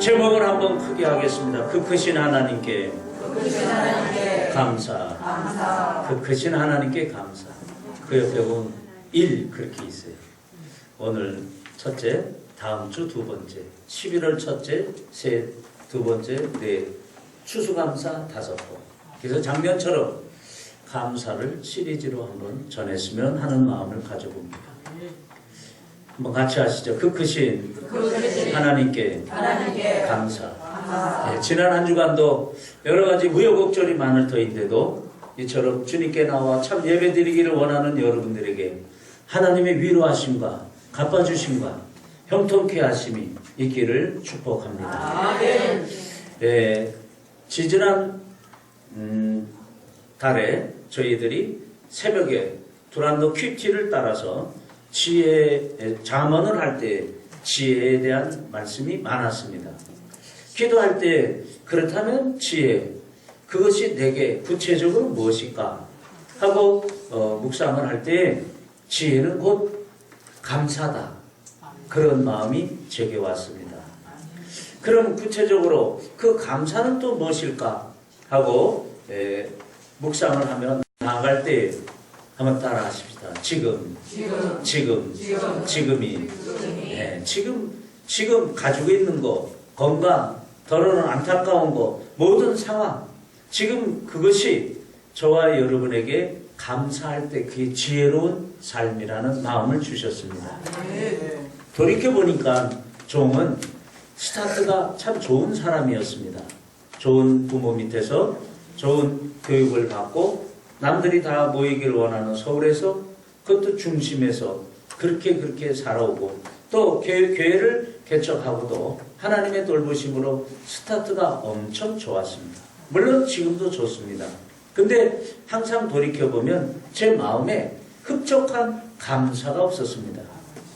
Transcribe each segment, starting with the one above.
제목을 한번 크게 하겠습니다. 그 크신 하나님께 크신 하나님께 감사. 감사. 그 크신 하나님께 감사. 그 옆에 보면 일 그렇게 있어요. 오늘 첫째, 다음 주 두 번째, 11월 첫째, 셋, 두 번째, 넷, 추수감사 다섯 번. 그래서 작년처럼 감사를 시리즈로 한번 전했으면 하는 마음을 가져봅니다. 한번 같이 하시죠. 그 크신 하나님께 하나님께 감사. 감사. 예, 지난 한 주간도 여러 가지 우여곡절이 많을 터인데도 이처럼 주님께 나와 참 예배 드리기를 원하는 여러분들에게 하나님의 위로하심과 갚아주심과 형통케 하심이 있기를 축복합니다. 아멘. 예, 지지난 음, 달에 저희들이 새벽에 두란노 큐티를 따라서 지혜 잠언을 할 때 지혜에 대한 말씀이 많았습니다. 기도할 때 그렇다면 지혜 그것이 내게 구체적으로 무엇일까 하고 어, 묵상을 할 때 지혜는 곧 감사다 그런 마음이 제게 왔습니다. 그럼 구체적으로 그 감사는 또 무엇일까 하고 에, 묵상을 하면 나아갈 때 한번 따라 하십시다. 지금, 지금 지금, 지금 지금이 예, 지금 지금 가지고 있는 거 건강 더러는 안타까운 거 모든 상황 지금 그것이 저와 여러분에게 감사할 때 그게 지혜로운 삶이라는 마음을 주셨습니다. 돌이켜 보니까 종은 스타트가 참 좋은 사람이었습니다. 좋은 부모 밑에서 좋은 교육을 받고 남들이 다 모이길 원하는 서울에서 그것도 중심에서 그렇게 그렇게 살아오고 또 교회, 교회 를 개척하고도 하나님의 돌보심으로 스타트가 엄청 좋았습니다. 물론 지금도 좋습니다. 근데 항상 돌이켜보면 제 마음에 흡족한 감사가 없었습니다.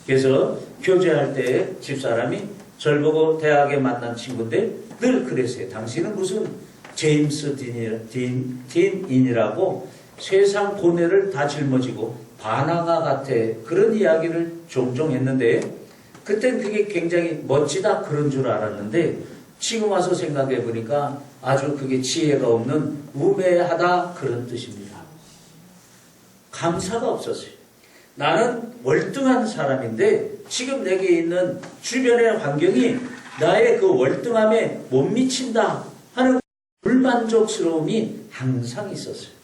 그래서 교제할 때 집사람이 절 보고 대학에 만난 친구인데 늘 그랬어요. 당신은 무슨 제임스 딘인이라고 세상 고뇌를 다 짊어지고 바나나 같아 그런 이야기를 종종 했는데 그땐 그게 굉장히 멋지다 그런 줄 알았는데 지금 와서 생각해 보니까 아주 그게 지혜가 없는 우매하다 그런 뜻입니다. 감사가 없었어요. 나는 월등한 사람인데 지금 내게 있는 주변의 환경이 나의 그 월등함에 못 미친다 하는 불 만족스러움이 항상 있었어요.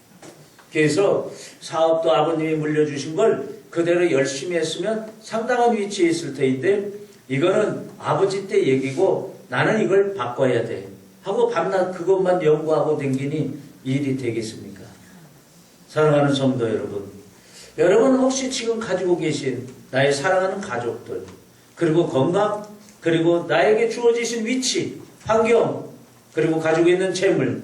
그래서 사업도 아버님이 물려주신 걸 그대로 열심히 했으면 상당한 위치에 있을 테인데 이거는 아버지 때 얘기고 나는 이걸 바꿔야 돼 하고 밤낮 그것만 연구하고 댕기니 일이 되겠습니까? 사랑하는 성도 여러분 여러분 혹시 지금 가지고 계신 나의 사랑하는 가족들 그리고 건강 그리고 나에게 주어지신 위치 환경 그리고 가지고 있는 재물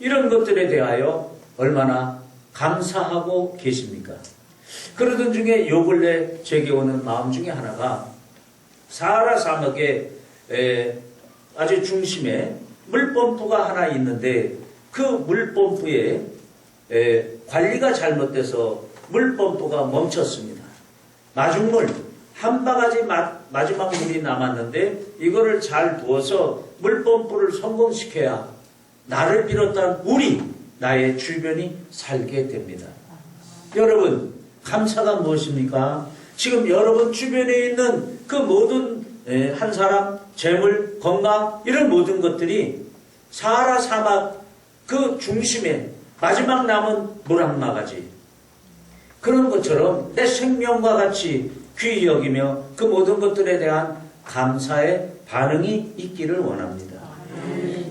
이런 것들에 대하여 얼마나 감사하고 계십니까? 그러던 중에 요 근래 제게 오는 마음 중에 하나가 사하라 사막의 에, 아주 중심에 물펌프가 하나 있는데 그 물펌프에 에, 관리가 잘못돼서 물펌프가 멈췄습니다. 마중물 한 바가지 마, 마지막 물이 남았는데 이거를 잘 부어서 물펌프를 성공시켜야 나를 비롯한 우리 나의 주변이 살게 됩니다. 여러분 감사가 무엇입니까? 지금 여러분 주변에 있는 그 모든 에, 한 사람 재물 건강 이런 모든 것들이 사하라 사막 그 중심에 마지막 남은 물 한 마가지 그런 것처럼 내 생명과 같이 귀히 여기며 그 모든 것들에 대한 감사의 반응이 있기를 원합니다.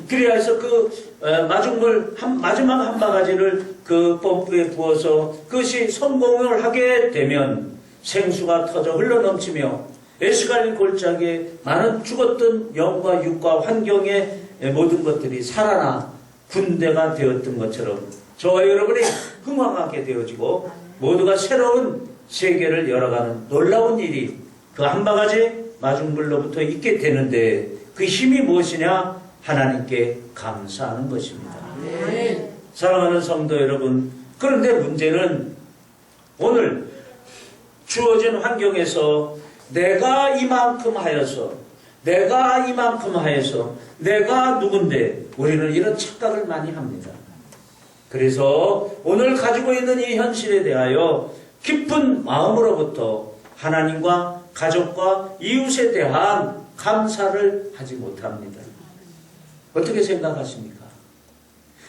그래서 그 어, 마중물 한, 마지막 한 바가지를 그 펌프에 부어서 그것이 성공을 하게 되면 생수가 터져 흘러넘치며 에스갈린 골짜기에 많은 죽었던 영과 육과 환경의 모든 것들이 살아나 군대가 되었던 것처럼 저와 여러분이 흥황하게 되어지고 모두가 새로운 세계를 열어가는 놀라운 일이 그 한 바가지 마중물로부터 있게 되는데 그 힘이 무엇이냐? 하나님께 감사하는 것입니다. 사랑하는 성도 여러분, 그런데 문제는 오늘 주어진 환경에서 내가 이만큼 하여서 내가 이만큼 하여서 내가 누군데 우리는 이런 착각을 많이 합니다. 그래서 오늘 가지고 있는 이 현실에 대하여 깊은 마음으로부터 하나님과 가족과 이웃에 대한 감사를 하지 못합니다. 어떻게 생각하십니까?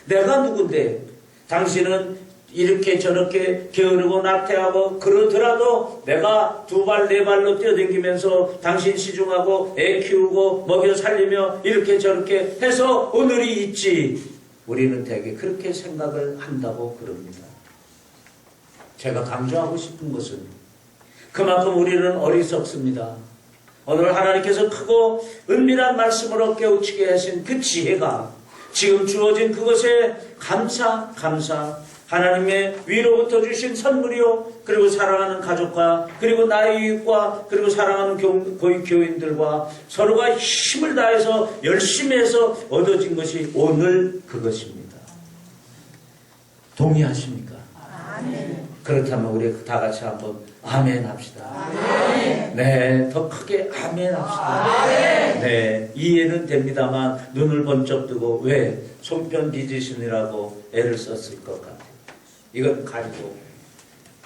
내가 누군데 당신은 이렇게 저렇게 게으르고 나태하고 그러더라도 내가 두 발 네 발로 뛰어다니면서 당신 시중하고 애 키우고 먹여 살리며 이렇게 저렇게 해서 오늘이 있지. 우리는 대개 그렇게 생각을 한다고 그럽니다. 제가 강조하고 싶은 것은 그만큼 우리는 어리석습니다. 오늘 하나님께서 크고 은밀한 말씀으로 깨우치게 하신 그 지혜가 지금 주어진 그것에 감사, 감사, 하나님의 위로부터 주신 선물이요, 그리고 사랑하는 가족과, 그리고 나의 이웃과, 그리고 사랑하는 교, 고위 교인들과 서로가 힘을 다해서 열심히 해서 얻어진 것이 오늘 그것입니다. 동의하십니까? 그렇다면 우리 다 같이 한번 아멘 합시다. 네, 더 크게 아멘 합시다. 네, 이해는 됩니다만 눈을 번쩍 뜨고 왜 손편 빚으시느라고 애를 썼을 것 같아요. 이건 가지고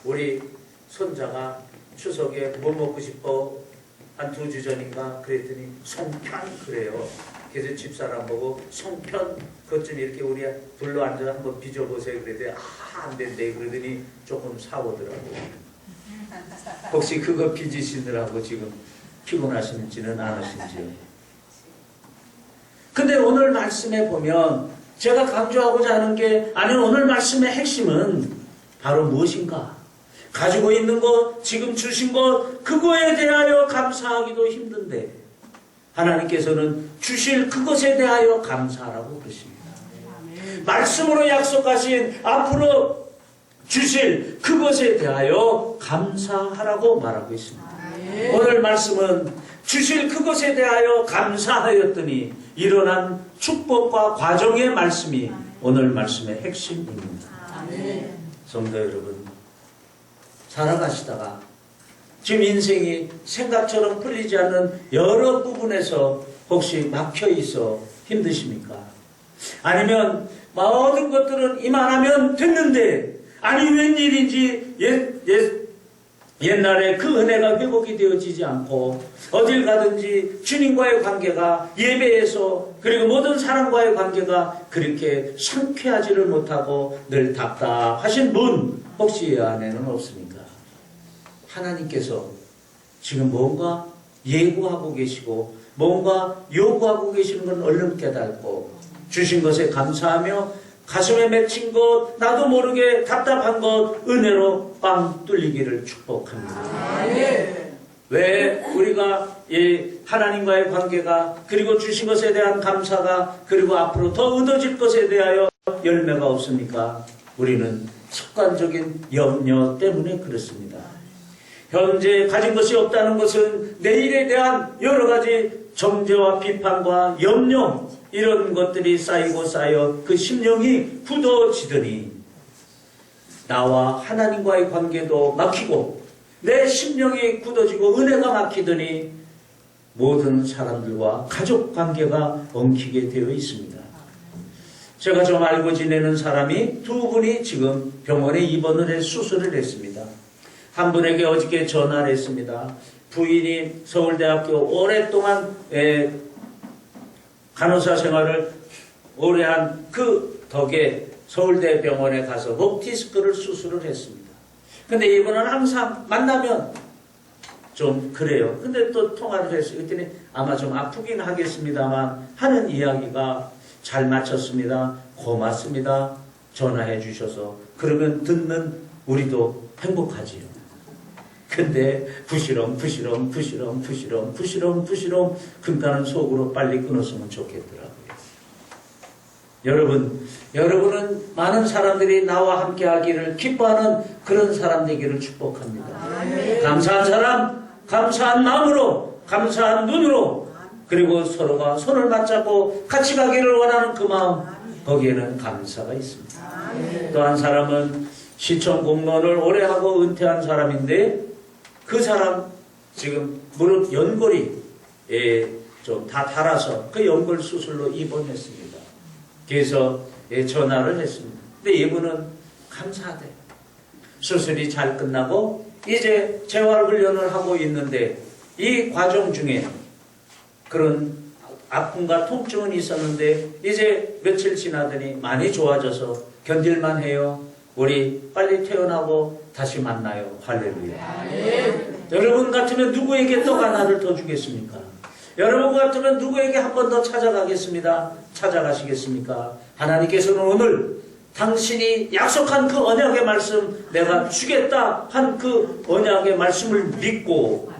우리 손자가 추석에 뭐 먹고 싶어 한 두 주 전인가 그랬더니 송편 그래요. 그래서 집사람 보고 송편 그것 좀 이렇게 우리 불러 앉아 한번 빚어보세요. 그랬더니 아안 된대 그러더니 조금 사오더라고. 혹시 그거 빚으시느라고 지금 피곤하신지는 않으신지요? 근데 오늘 말씀에 보면 제가 강조하고자 하는 게 아니 오늘 말씀의 핵심은 바로 무엇인가? 가지고 있는 것, 지금 주신 것, 그거에 대하여 감사하기도 힘든데 하나님께서는 주실 그것에 대하여 감사하라고 그러십니다. 말씀으로 약속하신 앞으로 주실 그것에 대하여 감사하라고 말하고 있습니다. 오늘 말씀은 주실 그것에 대하여 감사하였더니 일어난 축복과 과정의 말씀이 오늘 말씀의 핵심입니다. 성도 여러분, 살아가시다가 지금 인생이 생각처럼 풀리지 않는 여러 부분에서 혹시 막혀 있어 힘드십니까? 아니면 모든 것들은 이만하면 됐는데 아니 웬일인지 옛, 옛, 옛날에 그 은혜가 회복이 되어지지 않고 어딜 가든지 주님과의 관계가 예배에서 그리고 모든 사람과의 관계가 그렇게 상쾌하지를 못하고 늘 답답하신 분 혹시 이 안에는 없습니까? 하나님께서 지금 뭔가 예고하고 계시고 뭔가 요구하고 계시는 건 얼른 깨닫고 주신 것에 감사하며 가슴에 맺힌 것 나도 모르게 답답한 것 은혜로 빵 뚫리기를 축복합니다. 왜 우리가 이 하나님과의 관계가 그리고 주신 것에 대한 감사가 그리고 앞으로 더 얻어질 것에 대하여 열매가 없습니까? 우리는 습관적인 염려 때문에 그렇습니다. 현재 가진 것이 없다는 것은 내일에 대한 여러 가지 정죄와 비판과 염려 이런 것들이 쌓이고 쌓여 그 심령이 굳어지더니 나와 하나님과의 관계도 막히고 내 심령이 굳어지고 은혜가 막히더니 모든 사람들과 가족 관계가 엉키게 되어 있습니다. 제가 좀 알고 지내는 사람이 두 분이 지금 병원에 입원을 해 수술을 했습니다. 한 분에게 어저께 전화를 했습니다. 부인이 서울대학교 오랫동안 에, 간호사 생활을 오래 한 그 덕에 서울대 병원에 가서 목 디스크를 수술을 했습니다. 근데 이분은 항상 만나면 좀 그래요. 근데 또 통화를 했어요. 그랬더니 아마 좀 아프긴 하겠습니다만 하는 이야기가 잘 맞췄습니다. 고맙습니다. 전화해 주셔서. 그러면 듣는 우리도 행복하지요. 근데 부시렁 부시렁 부시렁 부시렁 부시렁 부시렁 금가는 속으로 빨리 끊었으면 좋겠더라고요. 여러분, 여러분은 많은 사람들이 나와 함께 하기를 기뻐하는 그런 사람 되기를 축복합니다. 감사한 사람, 감사한 마음으로, 감사한 눈으로, 그리고 서로가 손을 맞잡고 같이 가기를 원하는 그 마음, 거기에는 감사가 있습니다. 또한 사람은 시청 공무원을 오래 하고 은퇴한 사람인데 그 사람 지금 무릎 연골이 예, 좀 다 달아서 그 연골 수술로 입원했습니다. 그래서 예, 전화를 했습니다. 근데 이분은 감사하대. 수술이 잘 끝나고 이제 재활 훈련을 하고 있는데 이 과정 중에 그런 아픔과 통증은 있었는데 이제 며칠 지나더니 많이 좋아져서 견딜만 해요. 우리 빨리 태어나고 다시 만나요. 할렐루야. 여러분 같으면 누구에게 떡 하나를 더 주겠습니까? 여러분 같으면 누구에게 한 번 더 찾아가겠습니다. 찾아가시겠습니까? 하나님께서는 오늘 당신이 약속한 그 언약의 말씀 내가 주겠다 한 그 언약의 말씀을 믿고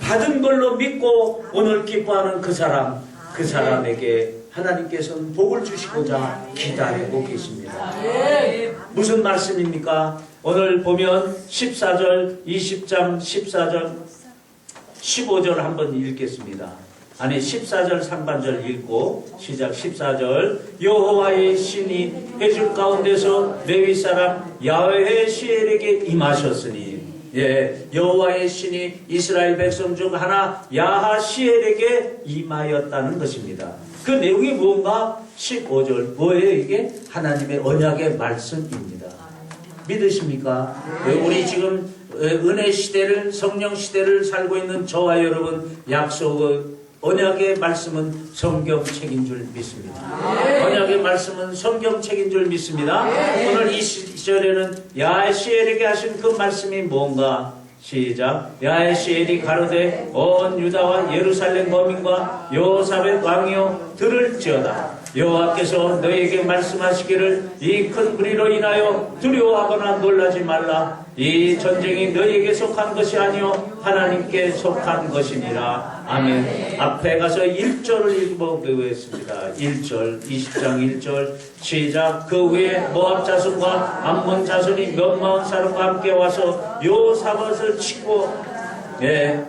받은 걸로 믿고 오늘 기뻐하는 그 사람 그 사람에게 하나님께서는 복을 주시고자 기다리고 계십니다. 무슨 말씀입니까? 오늘 보면 14절, 20장 14절, 15절 한번 읽겠습니다. 아니 14절 상반절 읽고 시작 14절 여호와의 신이 해줄 가운데서 레위 사람 야훼 시엘에게 임하셨으니 예 여호와의 신이 이스라엘 백성 중 하나 야하 시엘에게 임하였다는 것입니다. 그 내용이 뭔가 15절 뭐예요 이게 하나님의 언약의 말씀입니다. 믿으십니까? 예, 우리 지금 예, 은혜 시대를 성령 시대를 살고 있는 저와 여러분 약속의 언약의 말씀은 성경 책인 줄 믿습니다. 언약의 말씀은 성경 책인 줄 믿습니다. 오늘 이 시절에는 야시엘에게 하신 그 말씀이 뭔가 시작. 야시엘이 가로되 온 유다와 예루살렘 거민과 여호사벳 왕이여 들을지어다. 여호와께서 너에게 말씀하시기를 이 큰 무리로 인하여 두려워하거나 놀라지 말라 이 전쟁이 너에게 속한 것이 아니요 하나님께 속한 것이니라 아멘. 앞에 가서 1절을 읽어보겠습니다. 1절 20장 1절. 시작. 그 후에 모압 자손과 암몬 자손이 몇만 사람과 함께 와서 요사벗을 치고 예,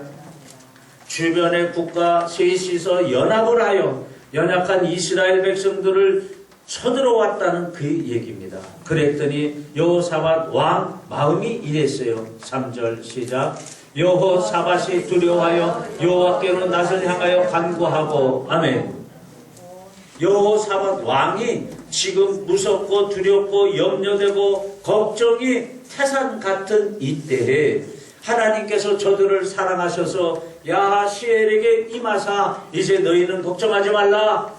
주변의 국가 셋이서 연합을 하여 연약한 이스라엘 백성들을 쳐들어왔다는 그 얘기입니다. 그랬더니 여호사밧 왕 마음이 이랬어요. 3절 시작. 여호사밧이 두려워하여 여호와께로 낯을 향하여 간구하고 아멘. 여호사밧 왕이 지금 무섭고 두렵고 염려되고 걱정이 태산 같은 이때에 하나님께서 저들을 사랑하셔서 야시엘에게 임하사 이제 너희는 걱정하지 말라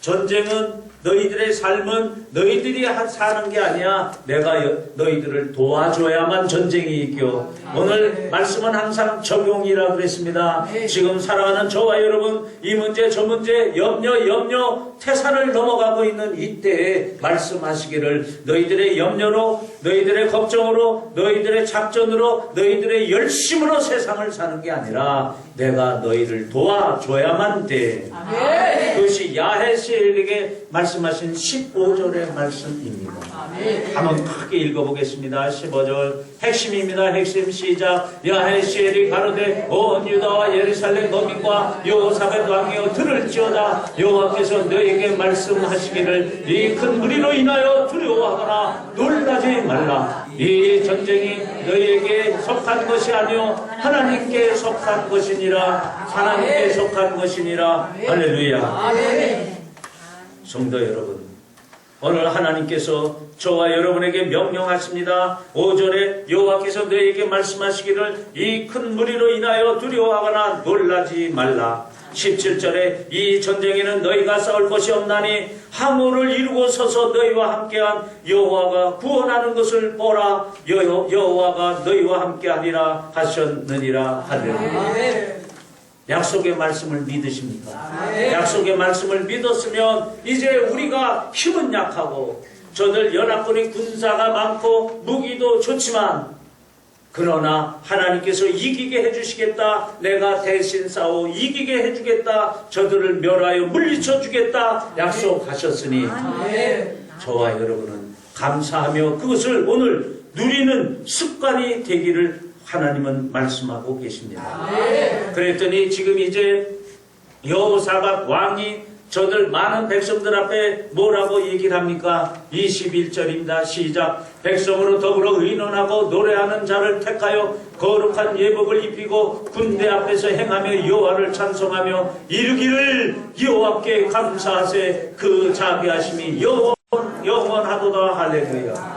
전쟁은 너희들의 삶은 너희들이 하- 사는 게 아니야. 내가 여- 너희들을 도와줘야만 전쟁이 이겨. 오늘 말씀은 항상 적용이라 그랬습니다. 지금 사랑하는 저와 여러분 이 문제 저 문제 염려 염려 태산을 넘어가고 있는 이때에 말씀하시기를 너희들의 염려로 너희들의 걱정으로 너희들의 작전으로 너희들의 열심으로 세상을 사는 게 아니라 내가 너희를 도와줘야만 돼. 그것이 야헤스에게 말씀하신 15절의 말씀입니다. 한번 크게 읽어보겠습니다. 15절 핵심입니다. 핵심 시작 야헤스엘이 가로되 온 유다와 예루살렘 거민과 여호사벳 왕이여 들을지어다 여호와께서 너에게 말씀하시기를 이 큰 무리로 인하여 두려워하거나 놀라지 말라 이 전쟁이 너희에게 속한 것이 아니요 하나님께 속한 것이니라 하나님께 속한 것이니라. 할렐루야. 성도 여러분, 오늘 하나님께서 저와 여러분에게 명령하십니다. 5절에 여호와께서 너에게 말씀하시기를 이 큰 무리로 인하여 두려워하거나 놀라지 말라. 17절에 이 전쟁에는 너희가 싸울 것이 없나니 항우를 이루고 서서 너희와 함께한 여호와가 구원하는 것을 보라 여호- 여호와가 너희와 함께하리라 하셨느니라 할렐루야. 약속의 말씀을 믿으십니까? 약속의 말씀을 믿었으면 이제 우리가 힘은 약하고 저들 연합군의 군사가 많고 무기도 좋지만 그러나 하나님께서 이기게 해주시겠다. 내가 대신 싸워 이기게 해주겠다. 저들을 멸하여 물리쳐 주겠다. 약속하셨으니 저와 여러분은 감사하며 그것을 오늘 누리는 습관이 되기를 하나님은 말씀하고 계십니다. 그랬더니 지금 이제 여호사밧 왕이 저들 많은 백성들 앞에 뭐라고 얘기를 합니까? 21절입니다. 시작. 백성으로 더불어 의논하고 노래하는 자를 택하여 거룩한 예복을 입히고 군대 앞에서 행하며 여호와를 찬송하며 이르기를 여호와께 감사하세 그 자비하심이 영원 영원하도다 할렐루야.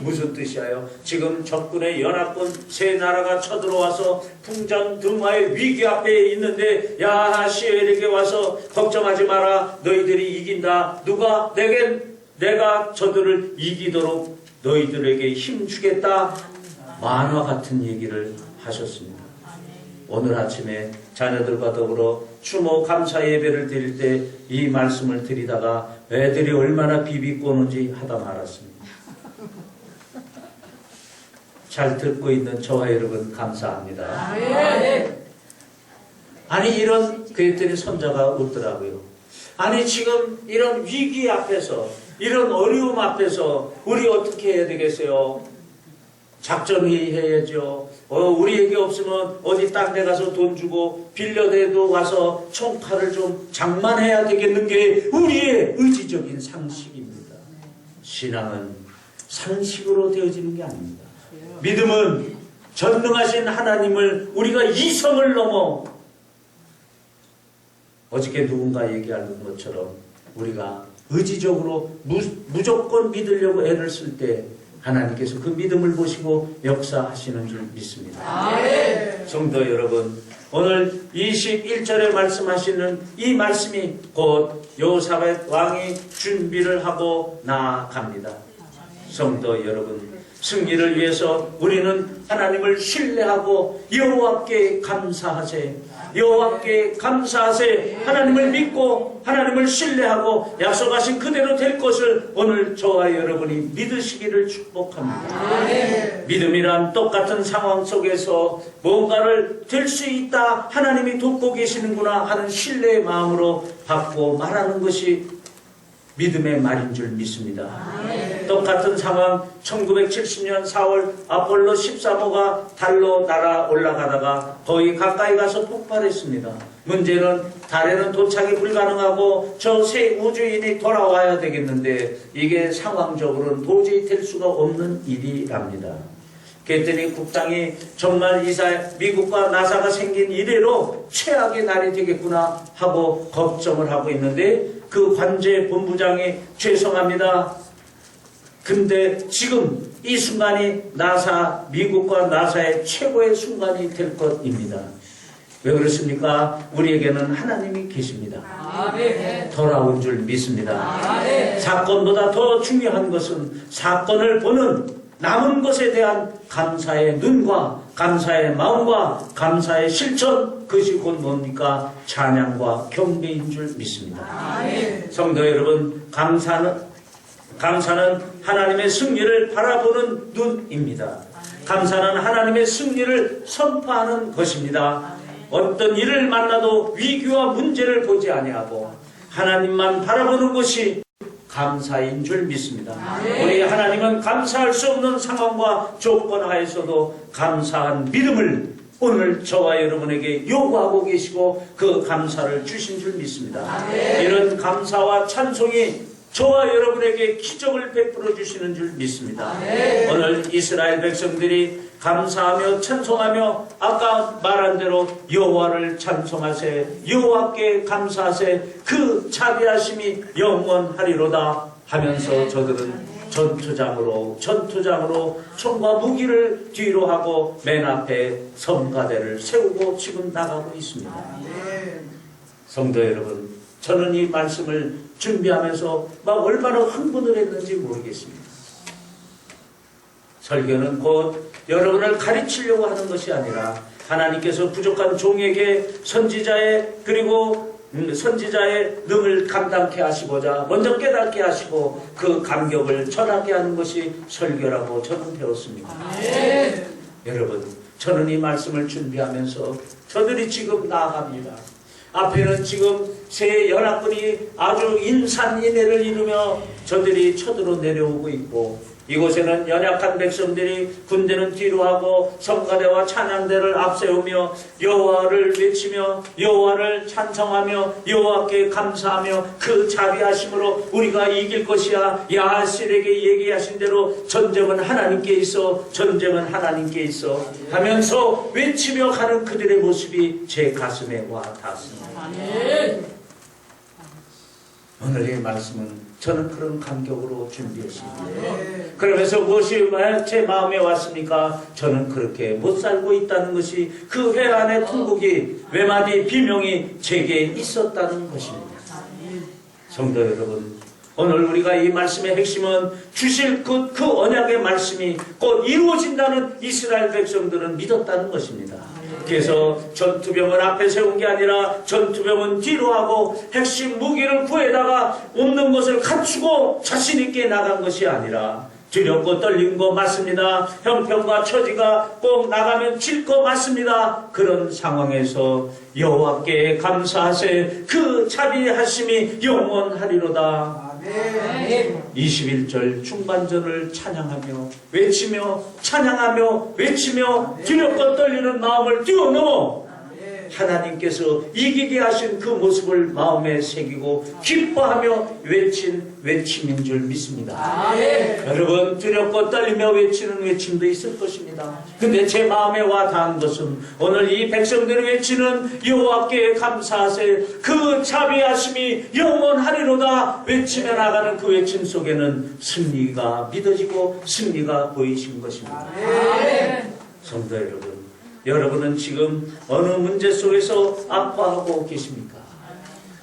무슨 뜻이에요? 지금 적군의 연합군 세 나라가 쳐들어와서 풍전 등화의 위기 앞에 있는데 야 시엘에게 와서 걱정하지 마라 너희들이 이긴다 누가 내게 내가 저들을 이기도록 너희들에게 힘 주겠다 만화 같은 얘기를 하셨습니다. 오늘 아침에 자녀들과 더불어 추모 감사 예배를 드릴 때 이 말씀을 드리다가 애들이 얼마나 비비꼬는지 하다 말았습니다. 잘 듣고 있는 저와 여러분 감사합니다. 아니 이런 그랬더니 손자가 웃더라고요. 아니 지금 이런 위기 앞에서 이런 어려움 앞에서 우리 어떻게 해야 되겠어요? 작전회의 해야죠. 어, 우리에게 없으면 어디 딴 데 가서 돈 주고 빌려내도 가서 총칼을 좀 장만해야 되겠는 게 우리의 의지적인 상식입니다. 신앙은 상식으로 되어지는 게 아닙니다. 믿음은 전능하신 하나님을 우리가 이성을 넘어 어저께 누군가 얘기하는 것처럼 우리가 의지적으로 무, 무조건 믿으려고 애를 쓸 때 하나님께서 그 믿음을 보시고 역사하시는 줄 믿습니다. 성도 여러분, 오늘 21절에 말씀하시는 이 말씀이 곧 요사벳 왕이 준비를 하고 나아갑니다. 성도 여러분, 승리를 위해서 우리는 하나님을 신뢰하고 여호와께 감사하세. 여호와께 감사하세. 하나님을 믿고 하나님을 신뢰하고 약속하신 그대로 될 것을 오늘 저와 여러분이 믿으시기를 축복합니다. 믿음이란 똑같은 상황 속에서 뭔가를 될 수 있다. 하나님이 돕고 계시는구나 하는 신뢰의 마음으로 받고 말하는 것이 믿음의 말인 줄 믿습니다. 똑같은 상황 1970년 4월 아폴로 13호가 달로 날아 올라가다가 거의 가까이 가서 폭발했습니다. 문제는 달에는 도착이 불가능하고 저 새 우주인이 돌아와야 되겠는데 이게 상황적으로는 도저히 될 수가 없는 일이랍니다. 그랬더니 국장이 정말 이사 미국과 나사가 생긴 이래로 최악의 날이 되겠구나 하고 걱정을 하고 있는데 그 관제 본부장이 죄송합니다. 근데 지금 이 순간이 나사 미국과 나사의 최고의 순간이 될 것입니다. 왜 그렇습니까? 우리에게는 하나님이 계십니다. 돌아온 줄 믿습니다. 사건보다 더 중요한 것은 사건을 보는 남은 것에 대한 감사의 눈과 감사의 마음과 감사의 실천 그것이 곧 뭡니까? 찬양과 경배인 줄 믿습니다. 성도 여러분 감사는 감사는 하나님의 승리를 바라보는 눈입니다. 감사는 하나님의 승리를 선포하는 것입니다. 어떤 일을 만나도 위기와 문제를 보지 아니하고 하나님만 바라보는 것이 감사인 줄 믿습니다. 우리 하나님은 감사할 수 없는 상황과 조건 하에서도 감사한 믿음을 오늘 저와 여러분에게 요구하고 계시고 그 감사를 주신 줄 믿습니다. 이런 감사와 찬송이 저와 여러분에게 기적을 베풀어 주시는 줄 믿습니다. 오늘 이스라엘 백성들이 감사하며 찬송하며 아까 말한 대로 여호와를 찬송하세 여호와께 감사하세 그 자비하심이 영원하리로다 하면서 저들은 전투장으로 전투장으로 총과 무기를 뒤로 하고 맨 앞에 성가대를 세우고 지금 나가고 있습니다. 성도 여러분, 저는 이 말씀을 준비하면서 막 얼마나 흥분을 했는지 모르겠습니다. 설교는 곧 여러분을 가르치려고 하는 것이 아니라 하나님께서 부족한 종에게 선지자의 그리고 음, 선지자의 능을 감당케 하시고자 먼저 깨닫게 하시고 그 감격을 전하게 하는 것이 설교라고 저는 배웠습니다. 여러분, 저는 이 말씀을 준비하면서 저들이 지금 나아갑니다. 앞에는 지금 새 연합군이 아주 인산인해를 이루며 저들이 쳐들어 내려오고 있고 이곳에는 연약한 백성들이 군대는 뒤로 하고 성가대와 찬양대를 앞세우며 여호와를 외치며 여호와를 찬성하며 여호와께 감사하며 그 자비하심으로 우리가 이길 것이야 야하실에게 얘기하신 대로 전쟁은 하나님께 있어 전쟁은 하나님께 있어 하면서 외치며 가는 그들의 모습이 제 가슴에 와 닿습니다. 오늘 의 말씀은 저는 그런 감격으로 준비했습니다. 그러면서 무엇이 제 마음에 왔습니까? 저는 그렇게 못 살고 있다는 것이 그 회안의 통곡이 외마디 비명이 제게 있었다는 것입니다. 성도 여러분, 오늘 우리가 이 말씀의 핵심은 주실 그, 그 언약의 말씀이 곧 이루어진다는 이스라엘 백성들은 믿었다는 것입니다. 그래서 전투병은 앞에 세운 게 아니라 전투병은 뒤로 하고 핵심 무기를 구해다가 없는 것을 갖추고 자신 있게 나간 것이 아니라 두렵고 떨린 거 맞습니다. 형편과 처지가 꼭 나가면 질 거 맞습니다. 그런 상황에서 여호와께 감사하세 그 자비하심이 영원하리로다. 21절 중반절을 찬양하며 외치며 찬양하며 외치며 두렵고 떨리는 마음을 뛰어넘어 하나님께서 이기게 하신 그 모습을 마음에 새기고 기뻐하며 외친 외침인 줄 믿습니다. 여러분 두렵고 떨리며 외치는 외침도 있을 것입니다. 근데 제 마음에 와 닿은 것은 오늘 이 백성들이 외치는 여호와께 감사하세 그 자비하심이 영원하리로다 외치며 나가는 그 외침 속에는 승리가 믿어지고 승리가 보이신 것입니다. 성도 여러분, 여러분은 지금 어느 문제 속에서 아파하고 계십니까?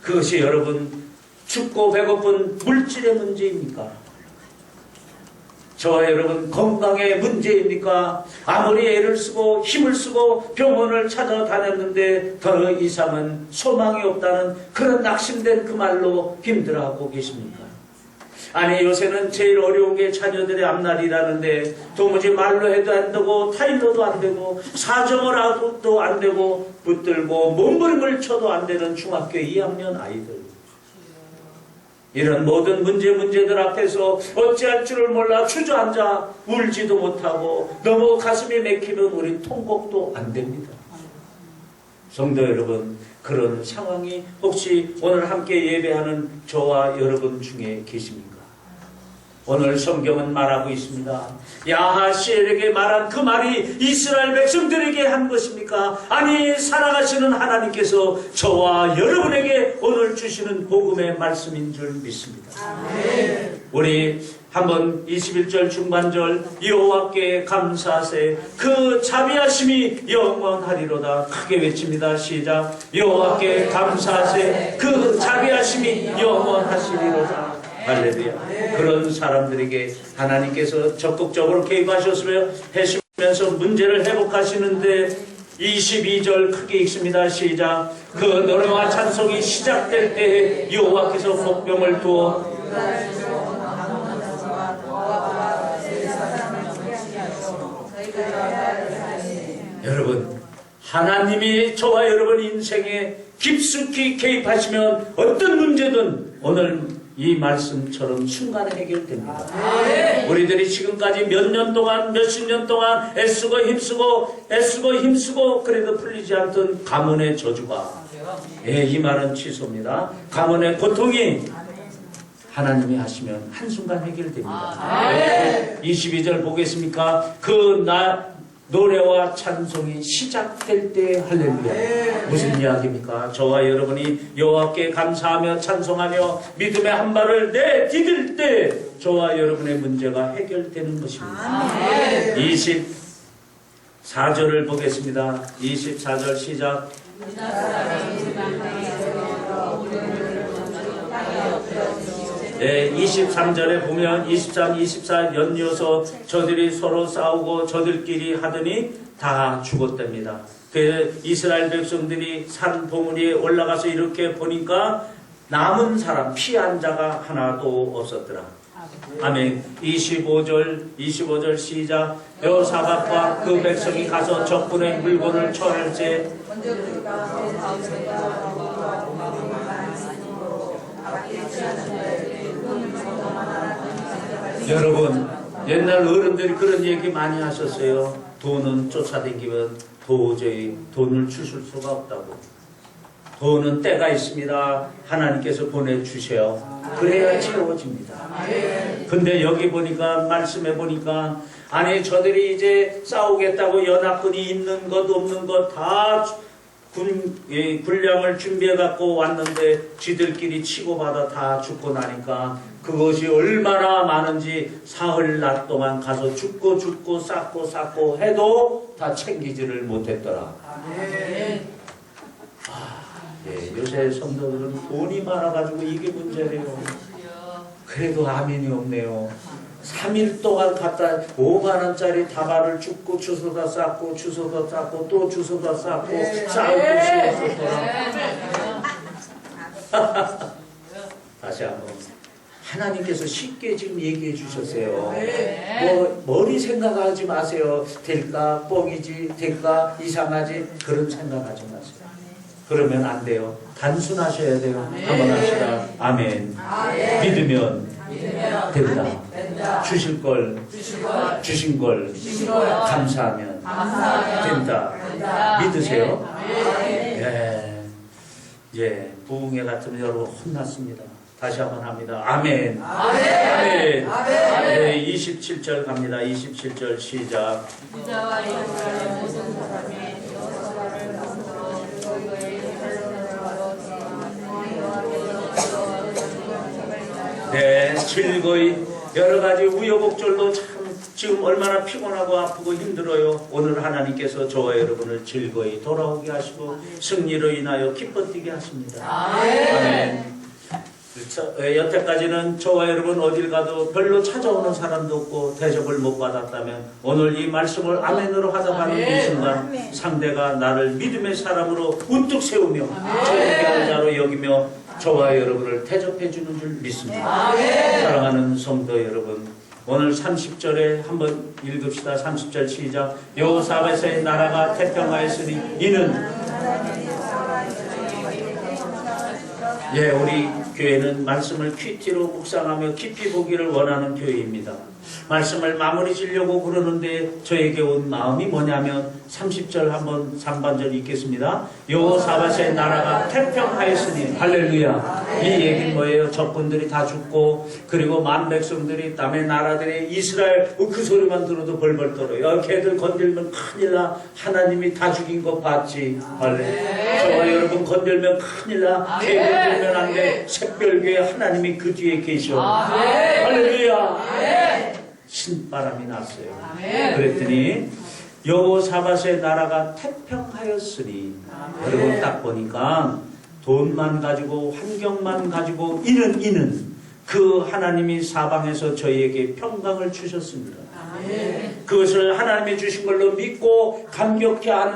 그것이 여러분 춥고 배고픈 물질의 문제입니까? 저와 여러분 건강의 문제입니까? 아무리 애를 쓰고 힘을 쓰고 병원을 찾아다녔는데 더 이상은 소망이 없다는 그런 낙심된 그 말로 힘들어하고 계십니까? 아니 요새는 제일 어려운 게 자녀들의 앞날이라는데 도무지 말로 해도 안 되고 타일러도 안 되고 사정을 하고도 안 되고 붙들고 몸부림을 쳐도 안 되는 중학교 2학년 아이들 이런 모든 문제 문제들 앞에서 어찌할 줄을 몰라 주저앉아 울지도 못하고 너무 가슴이 맥히면 우리 통곡도 안 됩니다. 성도 여러분 그런 상황이 혹시 오늘 함께 예배하는 저와 여러분 중에 계십니까? 오늘 성경은 말하고 있습니다. 야하시엘에게 말한 그 말이 이스라엘 백성들에게 한 것입니까? 아니 살아가시는 하나님께서 저와 여러분에게 오늘 주시는 복음의 말씀인 줄 믿습니다. 우리 한번 21절 중반절 여호와께 감사하세. 그 자비하심이 영원하리로다. 크게 외칩니다. 시작. 여호와께 감사하세. 그 자비하심이 영원하시리로다 할렐루야 그런 사람들에게 하나님께서 적극적으로 개입하셨으며 해주면서 문제를 회복하시는데 22절 크게 읽습니다. 시작. 그 노래와 찬송이 시작될 때에 여호와께서 복병을 두어 여러분 하나님이 저와 여러분 인생에 깊숙이 개입하시면 어떤 문제든 오늘 이 말씀처럼 순간 해결됩니다. 우리들이 지금까지 몇 년 동안 몇십 년 동안 애쓰고 힘쓰고 애쓰고 힘쓰고 그래도 풀리지 않던 가문의 저주가 예, 이 말은 취소입니다. 가문의 고통이 하나님이 하시면 한순간 해결됩니다. 22절 보겠습니까? 그 나 노래와 찬송이 시작될 때 할렐루야. 무슨 이야기입니까? 저와 여러분이 여호와께 감사하며 찬송하며 믿음의 한 발을 내디딜 때 저와 여러분의 문제가 해결되는 것입니다. 24절을 보겠습니다. 24절 시작. 네, 23절에 보면 23, 24 연이어서 저들이 서로 싸우고 저들끼리 하더니 다 죽었답니다. 그 이스라엘 백성들이 산 봉우리에 올라가서 이렇게 보니까 남은 사람 피한 자가 하나도 없었더라. 아멘. 25절, 25절 시작. 여사박과 그 백성이 가서 적군의 물건을 처할세 여러분 옛날 어른들이 그런 얘기 많이 하셨어요. 돈은 쫓아다니면 도저히 돈을 주실 수가 없다고. 돈은 때가 있습니다. 하나님께서 보내주세요. 그래야 채워집니다. 근데 여기 보니까, 말씀해 보니까, 아니, 저들이 이제 싸우겠다고 연합군이 있는 것, 없는 것 다 군, 예, 군량을 준비해 갖고 왔는데 쥐들끼리 치고받아 다 죽고 나니까 그것이 얼마나 많은지 사흘 낮 동안 가서 죽고 죽고 쌓고 쌓고 해도 다 챙기지를 못했더라. 예, 요새 성도들은 돈이 많아가지고 이게 문제래요. 그래도 아멘이 없네요. 3일 동안 갖다 5만 원짜리 다발을 죽고 주워다 쌓고 주워다 쌓고 또 주워다 쌓고 쌓고 주웠었더라. 다시 한번. 하나님께서 쉽게 지금 얘기해 주셨어요. 뭐 머리 생각하지 마세요. 될까 뻥이지 될까 이상하지 그런 생각하지 마세요. 그러면 안 돼요. 단순하셔야 돼요. 한번 합시다. 아멘. 믿으면 된다. 주실 걸 주신 걸 감사하면 된다. 믿으세요. 예. 예. 부흥회 같으면 여러분 혼났습니다. 다시 한번 합니다. 아멘. 아멘. 네, 27절 갑니다. 27절 시작. 네, 즐거이 여러 가지 우여곡절로 참 지금 얼마나 피곤하고 아프고 힘들어요. 오늘 하나님께서 저와 여러분을 즐거이 돌아오게 하시고 승리로 인하여 기뻐 뛰게 하십니다. 아멘. 저, 예, 여태까지는 저와 여러분 어딜 가도 별로 찾아오는 사람도 없고 대접을 못 받았다면 오늘 이 말씀을 아멘으로 하다 가는 이 순간 상대가 나를 믿음의 사람으로 우뚝 세우며 존귀한 자로 여기며 저와 여러분을 대접해 주는 줄 믿습니다. 사랑하는 성도 여러분 오늘 30절에 한번 읽읍시다. 30절 시작. 여호사밧의 나라가 태평하였으니 이는 예, 우리 교회는 말씀을 퀴티로 묵상하며 깊이 보기를 원하는 교회입니다. 말씀을 마무리 지려고 그러는데 저에게 온 마음이 뭐냐면 30절 한번 3반절 읽겠습니다. 여호사밧의 나라가 태평하였으니 할렐루야. 이 얘기는 뭐예요? 적군들이 다 죽고 그리고 만 백성들이 남의 나라들의 이스라엘 그 소리만 들어도 벌벌 떨어요. 야, 걔들 건들면 큰일 나. 하나님이 다 죽인 거 봤지. 할렐루야. 저와 여러분 건들면 큰일 나. 걔 건들면 안 돼. 새별교회 하나님이 그 뒤에 계셔. 할렐루야. 신바람이 났어요. 그랬더니 여호사밧의 나라가 태평하였으니 여러분 딱 보니까 돈만 가지고 환경만 가지고 이는 이는 그 하나님이 사방에서 저희에게 평강을 주셨습니다. 그것을 하나님이 주신 걸로 믿고 감격해 하는